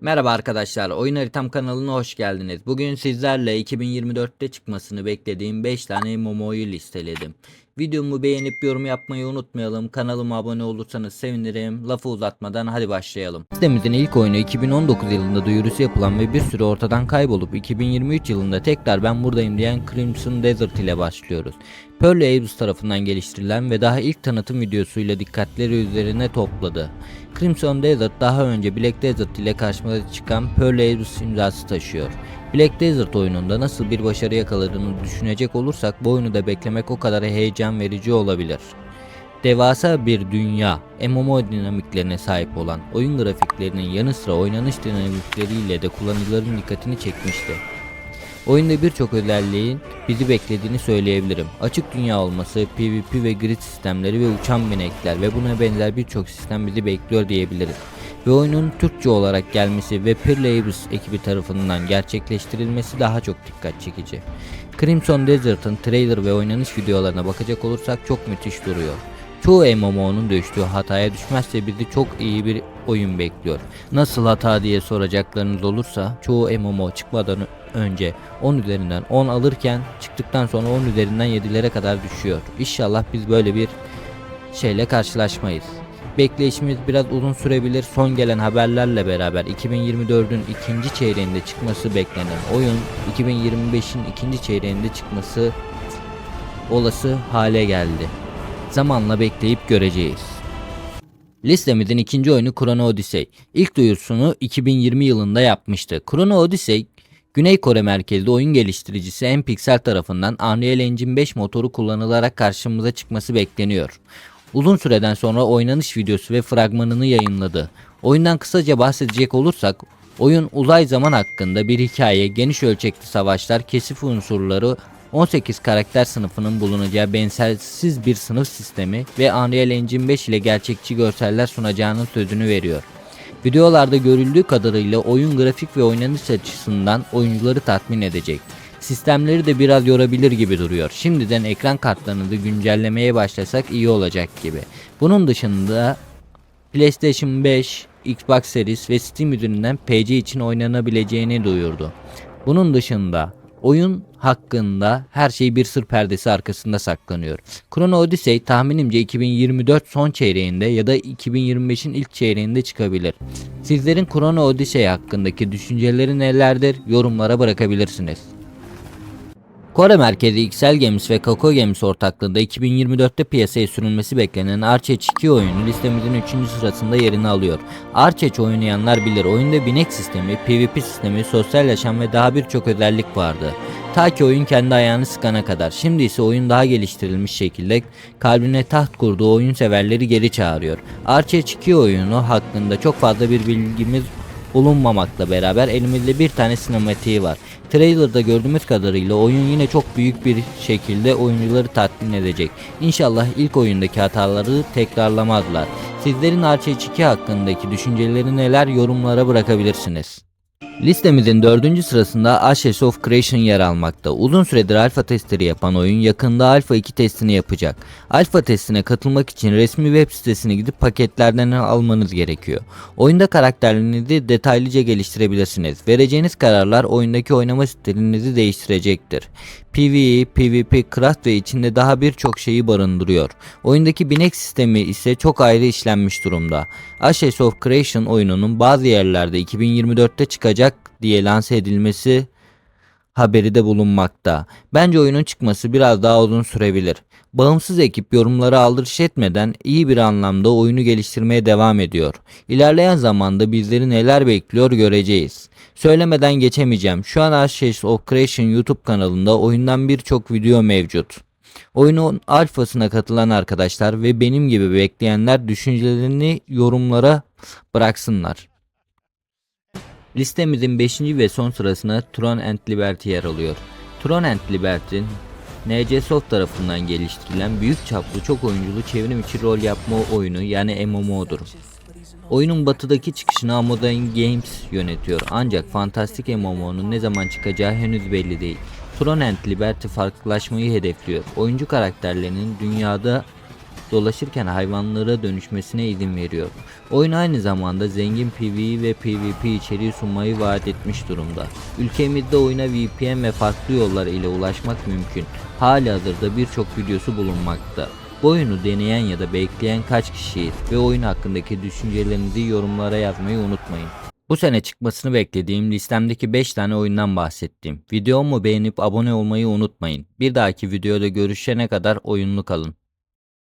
Merhaba arkadaşlar, Oyun Haritam kanalına hoş geldiniz. Bugün sizlerle 2024'te çıkmasını beklediğim 5 tane MMO'yu listeledim. Videomu beğenip yorum yapmayı unutmayalım. Kanalıma abone olursanız sevinirim. Lafı uzatmadan hadi başlayalım. Sitemizin ilk oyunu 2019 yılında duyurusu yapılan ve bir süre ortadan kaybolup 2023 yılında tekrar ben buradayım diyen Crimson Desert ile başlıyoruz. Pearl Abyss tarafından geliştirilen ve daha ilk tanıtım videosuyla dikkatleri üzerine topladı. Crimson Desert daha önce Black Desert ile karşımıza çıkan Pearl Abyss imzası taşıyor. Black Desert oyununda nasıl bir başarı yakaladığını düşünecek olursak bu oyunu da beklemek o kadar heyecan verici olabilir. Devasa bir dünya, MMO dinamiklerine sahip olan oyun grafiklerinin yanı sıra oynanış dinamikleriyle de kullanıcıların dikkatini çekmişti. Oyunda birçok özelliğin bizi beklediğini söyleyebilirim. Açık dünya olması, PvP ve grid sistemleri ve uçan binekler ve buna benzer birçok sistem bizi bekliyor diyebiliriz. Ve oyunun Türkçe olarak gelmesi ve Pearl Abyss ekibi tarafından gerçekleştirilmesi daha çok dikkat çekici. Crimson Desert'ın trailer ve oynanış videolarına bakacak olursak çok müthiş duruyor. Çoğu MMO'nun düştüğü hataya düşmezse bizi çok iyi bir oyun bekliyor. Nasıl hata diye soracaklarınız olursa çoğu MMO çıkmadan önce 10 üzerinden 10 alırken çıktıktan sonra 10 üzerinden 7'lere kadar düşüyor. İnşallah biz böyle bir şeyle karşılaşmayız. Bekleyişimiz biraz uzun sürebilir. Son gelen haberlerle beraber 2024'ün ikinci çeyreğinde çıkması beklenen oyun 2025'in ikinci çeyreğinde çıkması olası hale geldi. Zamanla bekleyip göreceğiz. Listemizin ikinci oyunu Chrono Odyssey. İlk duyurusunu 2020 yılında yapmıştı. Chrono Odyssey, Güney Kore merkezli oyun geliştiricisi Mpixel tarafından Unreal Engine 5 motoru kullanılarak karşımıza çıkması bekleniyor. Uzun süreden sonra oynanış videosu ve fragmanını yayınladı. Oyundan kısaca bahsedecek olursak, oyun uzay zaman hakkında bir hikaye, geniş ölçekli savaşlar, kesif unsurları, 18 karakter sınıfının bulunacağı benzersiz bir sınıf sistemi ve Unreal Engine 5 ile gerçekçi görseller sunacağının sözünü veriyor. Videolarda görüldüğü kadarıyla oyun grafik ve oynanış açısından oyuncuları tatmin edecek. Sistemleri de biraz yorabilir gibi duruyor. Şimdiden ekran kartlarını da güncellemeye başlasak iyi olacak gibi. Bunun dışında PlayStation 5, Xbox Series ve Steam üzerinden PC için oynanabileceğini duyurdu. Bunun dışında oyun hakkında her şey bir sır perdesi arkasında saklanıyor. Chrono Odyssey tahminimce 2024 son çeyreğinde ya da 2025'in ilk çeyreğinde çıkabilir. Sizlerin Chrono Odyssey hakkındaki düşünceleri nelerdir yorumlara bırakabilirsiniz. Kore merkezi XL Games ve Kako Games ortaklığında 2024'te piyasaya sürülmesi beklenen Archage 2 oyunu listemizin 3. sırasında yerini alıyor. Archage oynayanlar bilir oyunda binek sistemi, PvP sistemi, sosyal yaşam ve daha birçok özellik vardı. Ta ki oyun kendi ayağını sıkana kadar. Şimdi ise oyun daha geliştirilmiş şekilde kalbine taht kurduğu oyun severleri geri çağırıyor. Archage 2 oyunu hakkında çok fazla bir bilgimiz bulunmamakla beraber elimizde bir tane sinematiği var. Trailer'da gördüğümüz kadarıyla oyun yine çok büyük bir şekilde oyuncuları tatmin edecek. İnşallah ilk oyundaki hataları tekrarlamazlar. Sizlerin Archage 2 hakkındaki düşünceleri neler yorumlara bırakabilirsiniz. Listemizin dördüncü sırasında Ashes of Creation yer almakta. Uzun süredir alfa testleri yapan oyun yakında alfa 2 testini yapacak. Alfa testine katılmak için resmi web sitesine gidip paketlerden almanız gerekiyor. Oyunda karakterlerinizi detaylıca geliştirebilirsiniz. Vereceğiniz kararlar oyundaki oynama stilinizi değiştirecektir. PvE, PvP, Craft ve içinde daha birçok şeyi barındırıyor. Oyundaki binek sistemi ise çok ayrı işlenmiş durumda. Ashes of Creation oyununun bazı yerlerde 2024'te çıkacak diye lanse edilmesi haberi de bulunmakta. Bence oyunun çıkması biraz daha uzun sürebilir. Bağımsız ekip yorumları aldırış etmeden iyi bir anlamda oyunu geliştirmeye devam ediyor. İlerleyen zamanda bizleri neler bekliyor göreceğiz. Söylemeden geçemeyeceğim. Şu an Ashes of Creation YouTube kanalında oyundan birçok video mevcut. Oyunun alfasına katılan arkadaşlar ve benim gibi bekleyenler düşüncelerini yorumlara bıraksınlar. Listemizin 5. ve son sırasına Tron and Liberty yer alıyor. Tron and Liberty, NC Soft tarafından geliştirilen büyük çaplı çok oyunculu çevrim içi rol yapma oyunu yani MMO'dur. Oyunun batıdaki çıkışını Amodine Games yönetiyor ancak Fantastic MMO'nun ne zaman çıkacağı henüz belli değil. Tron and Liberty farklılaşmayı hedefliyor. Oyuncu karakterlerinin dünyada dolaşırken hayvanlara dönüşmesine izin veriyor. Oyun aynı zamanda zengin PvE ve PvP içeriği sunmayı vaat etmiş durumda. Ülkemizde oyuna VPN ve farklı yollar ile ulaşmak mümkün. Hali hazırda birçok videosu bulunmakta. Bu oyunu deneyen ya da bekleyen kaç kişiyiz ve oyun hakkındaki düşüncelerinizi yorumlara yazmayı unutmayın. Bu sene çıkmasını beklediğim listemdeki 5 tane oyundan bahsettim. Videomu beğenip abone olmayı unutmayın. Bir dahaki videoda görüşene kadar oyunlu kalın.